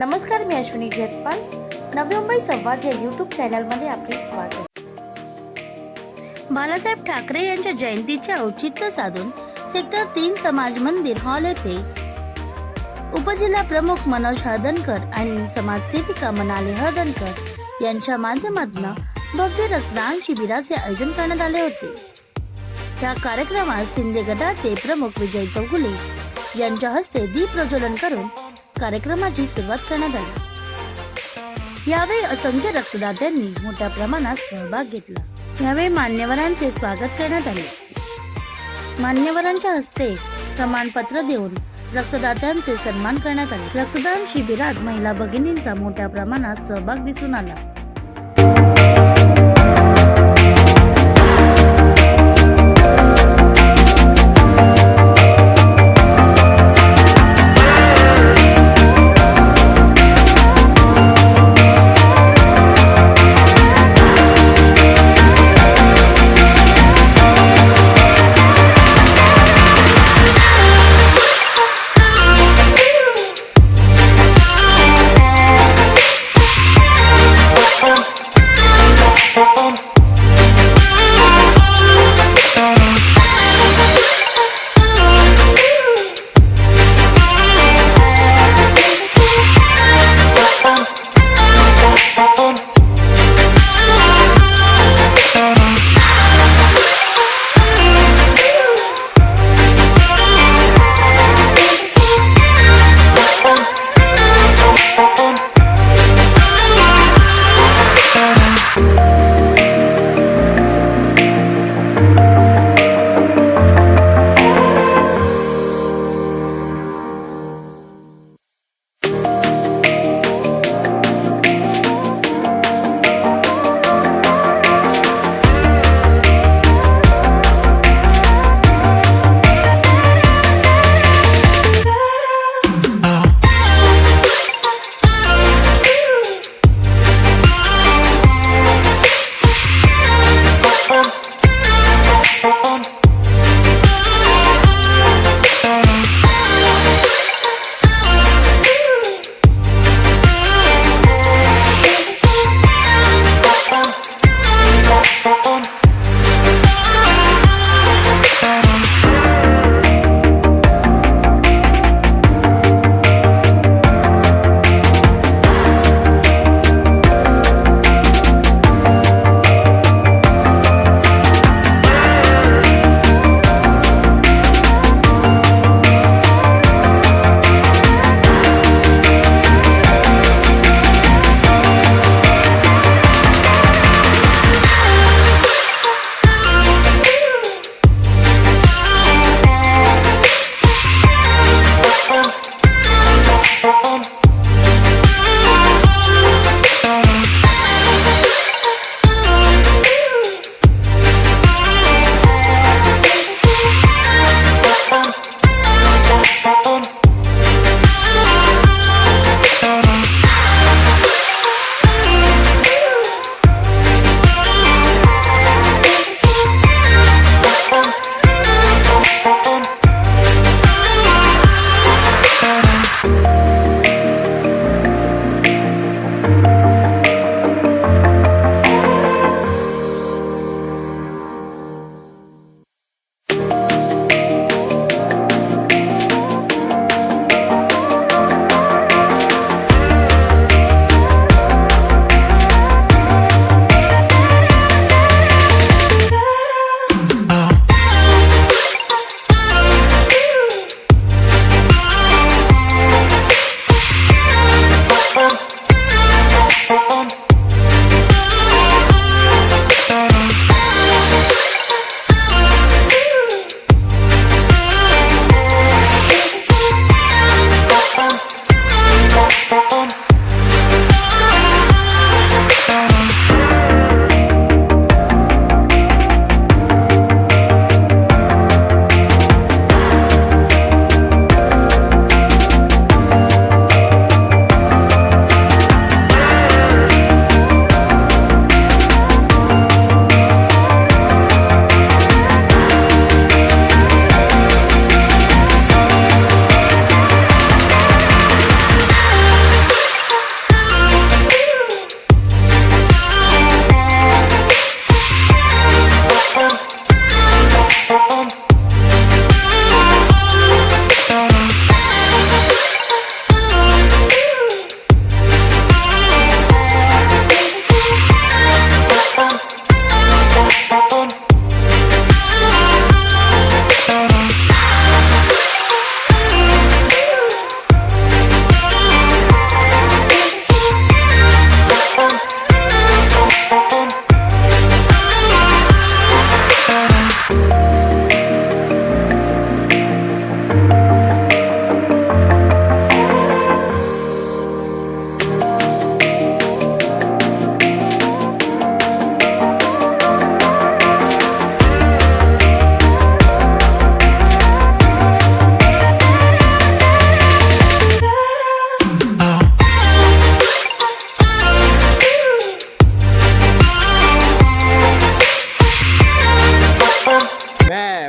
नमस्कार मी अश्विनी जयपाल नवी मुंबई संवाद या यूट्यूब चॅनलमध्ये आपले स्वागत. बालासाहेब ठाकरे यांच्या जयंतीचे औचित्य साधून सेक्टर तीन समाज मंदिर हॉल येथे उपजिल्हा प्रमुख मनोज हळदणकर आणि समाजसेविका मनाली हळदणकर यांच्या माध्यमातून भव्य रक्तदान शिबिराचे आयोजन करण्यात आले होते. या कार्यक्रमात शिंदे गटाचे प्रमुख विजय चौगुले यांच्या हस्ते दीप प्रज्वलन करून कार्यक्रमाची सुरुवात करण्यात आली. यावेळी असंख्य रक्तदात्यांनी मोठ्या प्रमाणात सहभाग घेतला. यावेळी मान्यवरांचे स्वागत करण्यात आले. मान्यवरांच्या हस्ते प्रमाणपत्र देऊन रक्तदात्यांचे सन्मान करण्यात आले. रक्तदान शिबिरात महिला भगिनींचा मोठ्या प्रमाणात सहभाग दिसून आला.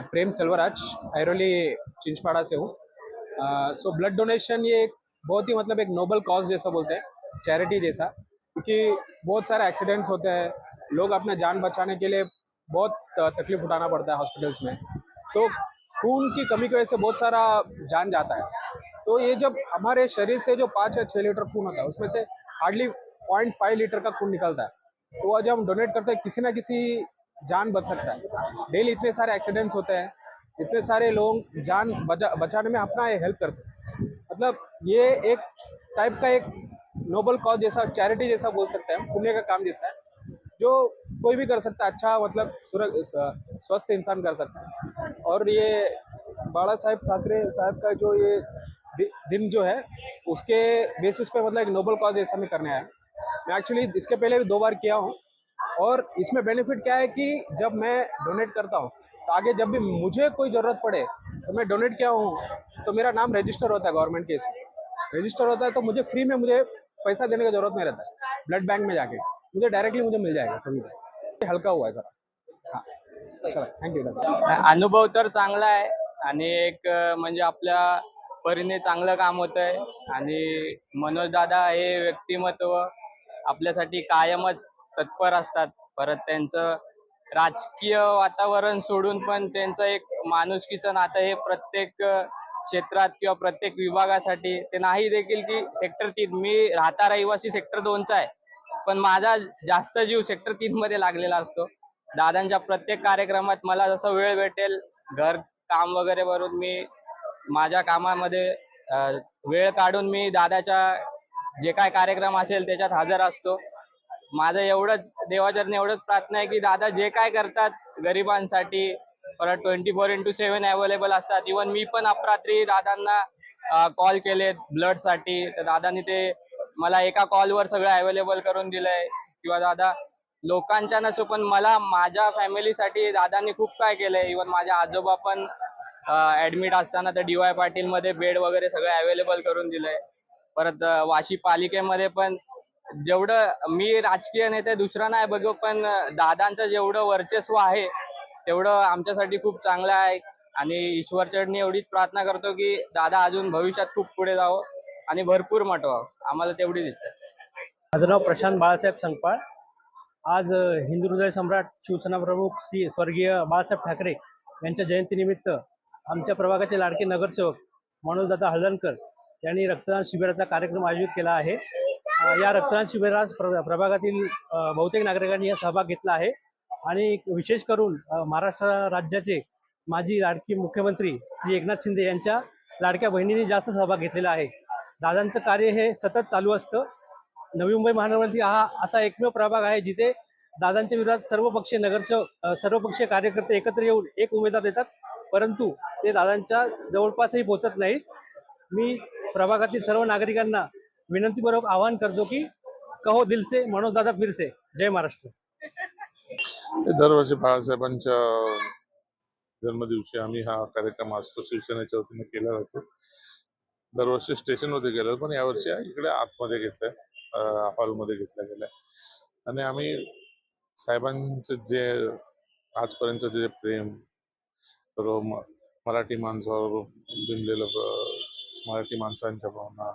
प्रेम सेल्वराज ऐरोली चिंचपाड़ा से हूँ। सो ब्लड डोनेशन ये एक बहुत ही मतलब एक नोबल कॉज जैसा बोलते हैं चैरिटी जैसा, क्योंकि बहुत सारे एक्सीडेंट्स होते हैं, लोग अपना जान बचाने के लिए बहुत तकलीफ़ उठाना पड़ता है हॉस्पिटल्स में। तो खून की कमी की वजह से बहुत सारा जान जाता है। तो ये जब हमारे शरीर से जो पाँच या छः लीटर खून होता है, उसमें से हार्डली पॉइंट फाइव लीटर का खून निकलता है। तो आज हम डोनेट करते हैं, किसी ना किसी जान बच सकता है। डेली इतने सारे एक्सीडेंट्स होते हैं, इतने सारे लोग जान बचा, बचाने में अपना हेल्प कर सकते मतलब ये एक टाइप का एक नोबल कॉज जैसा चैरिटी जैसा बोल सकते हैं पुण्य का काम जैसा है, जो कोई भी कर सकता है अच्छा मतलब स्वस्थ इंसान कर सकता है। और ये बाला साहेब ठाकरे साहब का जो ये दिन जो है, उसके बेसिस पे मतलब एक नोबल कॉज जैसा मैं करने आया मैं एक्चुअली इसके पहले भी दो बार किया हूँ और इसमें बेनिफिट क्या है कि जब मैं डोनेट करता हूँ तो आगे जब भी मुझे कोई ज़रूरत पड़े तो मैं डोनेट किया हूँ तो मेरा नाम रजिस्टर होता है गवर्नमेंट के इसमें रजिस्टर होता है तो मुझे फ्री में मुझे पैसा देने की जरूरत नहीं रहता है। ब्लड बैंक में जाके। मुझे डायरेक्टली मुझे मिल जाएगा कभी हल्का हुआ है जरा हाँ। चला थँक्यू अनुभव तर चांगला आहे आणि एक म्हणजे आपल्या परीने चांगलं काम होत आहे आणि मनोज दादा हे व्यक्तिमत्व आपल्यासाठी कायमच तत्पर असतात. परत त्यांचं राजकीय वातावरण सोडून पण त्यांचं एक माणुसकीचं नातं हे प्रत्येक क्षेत्रात किंवा प्रत्येक विभागासाठी ते नाही देखील की सेक्टर तीन. मी राहता रहिवासी सेक्टर दोनचा आहे. पण माझा जास्त जीव सेक्टर तीन मध्ये लागलेला असतो. दादांच्या प्रत्येक कार्यक्रमात मला जसं वेळ भेटेल घर काम वगैरे भरून मी माझ्या कामामध्ये वेळ काढून मी दादाच्या जे काय कार्यक्रम असेल त्याच्यात हजर असतो. माझं एवढंच देवाचरण एवढंच प्रार्थना आहे की दादा जे काय करतात गरिबांसाठी परत twenty four into seven available असतात. इवन मी पण अपरात्री दादांना कॉल केलेत ब्लडसाठी तर दादांनी ते मला एका कॉलवर सगळं अवेलेबल करून दिलंय. किंवा दादा लोकांच्या नसो पण मला माझ्या फॅमिलीसाठी दादांनी खूप काय केलंय. इवन माझ्या आजोबा पण ऍडमिट असताना तर डी वाय पाटील मध्ये बेड वगैरे सगळं अवेलेबल करून दिलंय. परत वाशी पालिकेमध्ये पण जेवढं मी राजकीय नेते दुसरा नाही बघू पण दादांचं जेवढं वर्चस्व आहे तेवढं आमच्यासाठी खूप चांगलं आहे. आणि ईश्वर चढणी एवढीच प्रार्थना करतो की दादा अजून भविष्यात खूप पुढे जावं आणि भरपूर मोठं आम्हाला तेवढीच इच्छा माझं नाव प्रशांत बाळासाहेब संगपाळ. आज हिंदू हृदय सम्राट शिवसेना प्रमुख श्री स्वर्गीय बाळासाहेब ठाकरे यांच्या जयंतीनिमित्त आमच्या प्रभागाचे लाडके नगरसेवक मनोजदादा हळदणकर यांनी रक्तदान शिबिराचा कार्यक्रम आयोजित केला आहे. या रक्तदान शिबिरात प्रभागातील बहुतेक नागरिकांनी या सहभाग घेतला आहे. आणि विशेष करून महाराष्ट्र राज्याचे माजी लाडकी मुख्यमंत्री श्री एकनाथ शिंदे यांच्या लाडक्या बहिणींनी जास्त सहभाग घेतलेला आहे. दादांचं कार्य हे सतत चालू असतं. नवी मुंबई महानगरपालिका हा असा एकमेव प्रभाग आहे जिथे दादांच्या विरोधात सर्व पक्षीय नगरसेवक सर्व पक्षीय कार्यकर्ते एकत्र येऊन एक उमेदवार देतात. परंतु ते दादांच्या जवळपासही पोहोचत नाहीत. मी प्रभागातील सर्व नागरिकांना विनंतीपूर्वक आवाहन करतो की कहो दिल से मनोज दादा फिरसे जय महाराष्ट्र. दरवर्षी बाळासाहेबांच्या जन्मदिवशी आम्ही हा कार्यक्रम असतो शिवसेनेच्या वतीने केला जातो. दरवर्षी स्टेशनमध्ये गेलो पण यावर्षी इकडे आतमध्ये घेतलं हॉलमध्ये घेतला गेलाय आणि आम्ही साहेबांचं जे आजपर्यंत जे प्रेम मराठी माणसावर बिनलेलं मराठी माणसांच्या भावना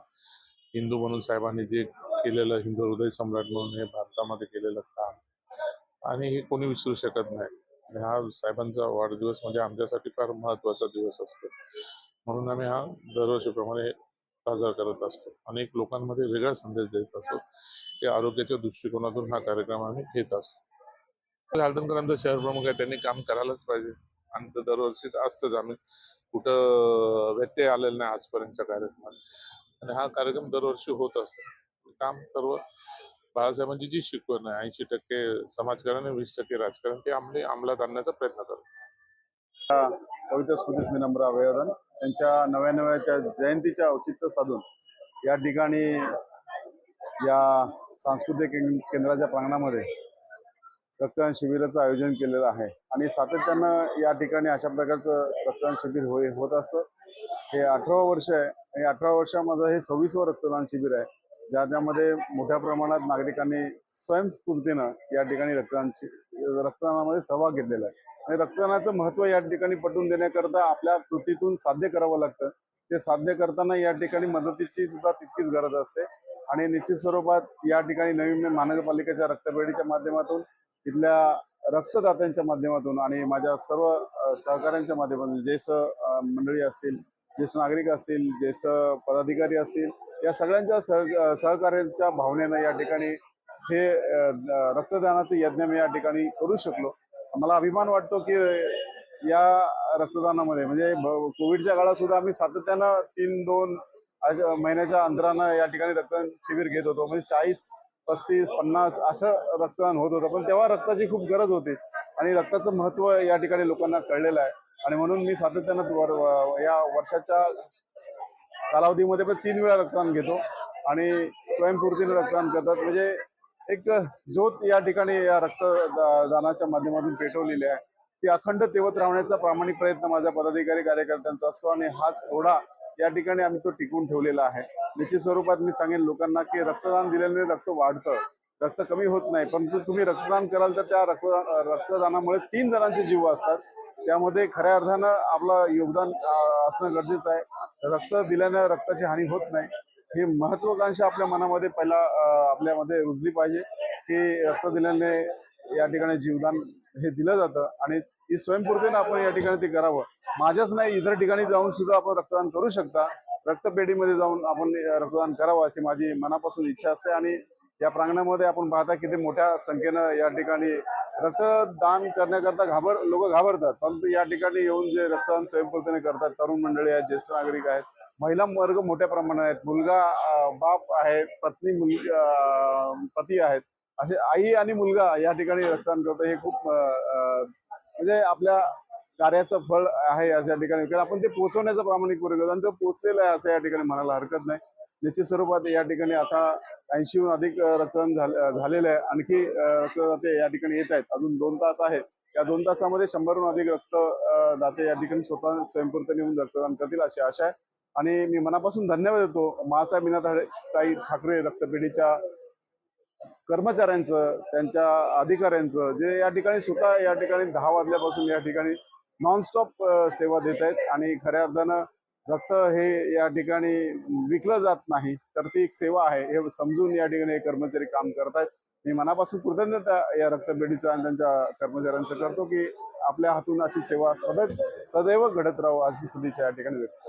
हिंदू म्हणून साहेबांनी जे केलेलं हिंदू हृदय सम्राट म्हणून हे भारतामध्ये केलेलं काम आणि हे कोणी विसरू शकत नाही. आणि हा साहेबांचा वाढदिवस म्हणजे आमच्यासाठी फार महत्त्वाचा दिवस असतो. म्हणून आम्ही हा दरवर्षीप्रमाणे साजरा करत असतो. अनेक लोकांमध्ये वेगळा संदेश देत असतो. की आरोग्याच्या दृष्टिकोनातून हा कार्यक्रम आम्ही घेत असतो. गार्डनकरांचं शहर प्रमुख आहे त्यांनी काम करायलाच पाहिजे. आणि दरवर्षी असतंच आम्ही. कुठं व्यत्यय आलेला नाही आजपर्यंतच्या कार्यक्रमात. आणि हा कार्यक्रम दरवर्षी होत असतो. काम सर्व बाळासाहेबांची जी शिकवण आहे ऐंशी टक्के समाजकारण आणि वीस टक्के राजकारण ते आम्ही अंमलात आणण्याचा प्रयत्न करतो. कविता स्मृतीस विनम्र अभिवादन. त्यांच्या नव्याच्या जयंतीच्या औचित्य साधून या ठिकाणी या सांस्कृतिक केंद्राच्या प्रांगणामध्ये रक्तदान शिबिराचं आयोजन केलेलं आहे. आणि सातत्यानं या ठिकाणी अशा प्रकारचं रक्तदान शिबिर होय होत असतं. हे अठरा वर्ष आहे. आणि अठरा वर्षामध्ये हे सव्वीसवं रक्तदान शिबिर आहे. ज्या त्यामध्ये मोठ्या प्रमाणात नागरिकांनी स्वयंस्फूर्तीनं या ठिकाणी रक्तदान रक्तदानामध्ये सहभाग घेतलेला आहे. आणि रक्तदानाचं महत्त्व या ठिकाणी पटवून देण्याकरता आपल्या कृतीतून साध्य करावं लागतं. ते साध्य करताना या ठिकाणी मदतीची सुद्धा तितकीच गरज असते. आणि निश्चित स्वरूपात या ठिकाणी नवीन महानगरपालिकेच्या रक्तपेढीच्या माध्यमातून इथल्या रक्तदात्यांच्या माध्यमातून आणि माझ्या सर्व सहकाऱ्यांच्या माध्यमातून ज्येष्ठ मंडळी असतील ज्येष्ठ नागरिक असतील ज्येष्ठ पदाधिकारी असतील या सगळ्यांच्या सह सहकार्याच्या भावनेनं या ठिकाणी हे रक्तदानाचे रक्तदानाचं यज्ञ मी या ठिकाणी करू शकलो. मला अभिमान वाटतो की या रक्तदानामध्ये म्हणजे कोविडच्या काळात सुद्धा आम्ही सातत्यानं तीन दोन महिन्याच्या अंतरानं या ठिकाणी रक्तदान शिबिर घेत होतो. म्हणजे चाळीस पस्तीस पन्नास असं रक्तदान होत होतं. पण तेव्हा रक्ताची खूप गरज होती आणि रक्ताचं महत्त्व या ठिकाणी लोकांना कळलेलं आहे. आणि म्हणून मी सातत्यानं वर- या वर्षाच्या कालावधीमध्ये पण तीन वेळा रक्तदान घेतो आणि स्वयंपूर्तीने रक्तदान करतात. म्हणजे एक ज्योत या ठिकाणी या रक्तदानाच्या माध्यमातून पेटवलेली आहे. ती अखंड तेवत राहण्याचा प्रामाणिक प्रयत्न माझ्या पदाधिकारी कार्यकर्त्यांचा असतो आणि हाच ओढा या ठिकाणी आम्ही तो टिकवून ठेवलेला आहे. निश्चित स्वरूपात मी सांगेन लोकांना की रक्तदान दिल्याने रक्त वाढतं. रक्त कमी होत नाही परंतु तुम्ही रक्तदान कराल तर त्या रक्तदान रक्तदानामुळे तीन जणांचे जीव असतात त्यामध्ये खऱ्या अर्थानं आपलं योगदान असणं गरजेचं आहे. रक्त दिल्यानं रक्ताची हानी होत नाही. हे महत्वाकांक्षा आपल्या मनामध्ये पहिला आपल्यामध्ये रुजली पाहिजे. की रक्त दिल्याने या ठिकाणी जीवदान हे दिलं जातं आणि ही स्वयंपूर्तीनं आपण या ठिकाणी ते करावं. माझ्याच नाही इतर ठिकाणी जाऊन सुद्धा आपण रक्तदान करू शकता. रक्तपेढीमध्ये जाऊन आपण रक्तदान करावं अशी माझी मनापासून इच्छा असते आणि या प्रांगणामध्ये आपण पाहता किती मोठ्या संख्येनं या ठिकाणी रक्तदान करण्याकरता घाबर लोक घाबरतात. परंतु या ठिकाणी येऊन जे रक्तदान स्वयंपूर्तीने करतात तरुण मंडळी आहेत ज्येष्ठ नागरिक आहेत महिला वर्ग मोठ्या प्रमाणात आहेत. मुलगा बाप आहे पत्नी मुलगी पती आहेत. असे आई आणि मुलगा या ठिकाणी रक्तदान करतो. हे खूप म्हणजे आपल्या कार्याचं फळ आहे असं या ठिकाणी. कारण आपण ते पोहोचवण्याचा प्रामाणिक पूर्ण करतो आणि तो पोहोचलेला आहे असं या ठिकाणी म्हणायला हरकत नाही. निश्चित स्वरूपात या ठिकाणी आता ऐंशीहून अधिक रक्तदान झालेलं आहे. आणखी रक्तदाते या ठिकाणी येत आहेत. अजून दोन तास आहेत या दोन तासामध्ये शंभरहून अधिक रक्त या ठिकाणी स्वतः स्वयंपूर्तीने येऊन रक्तदान करतील अशी आशा आहे. आणि मी मनापासून धन्यवाद देतो मासाहेब मीनाताई ठाकरे रक्तपेढीच्या कर्मचाऱ्यांचं त्यांच्या अधिकाऱ्यांचं जे या ठिकाणी स्वतः या ठिकाणी दहा वाजल्यापासून या ठिकाणी नॉनस्टॉप सेवा देत आहेत. आणि खऱ्या अर्थानं रक्त हे या ठिकाणी विकलं जात नाही तर ती एक सेवा आहे. हे समजून या ठिकाणी कर्मचारी काम करतायत. मी मनापासून कृतज्ञता या रक्तपेढीचा आणि त्यांच्या कर्मचाऱ्यांचं करतो की आपल्या हातून अशी सेवा सदैव सदैव घडत राहू अशी सदिच्छा या ठिकाणी व्यक्त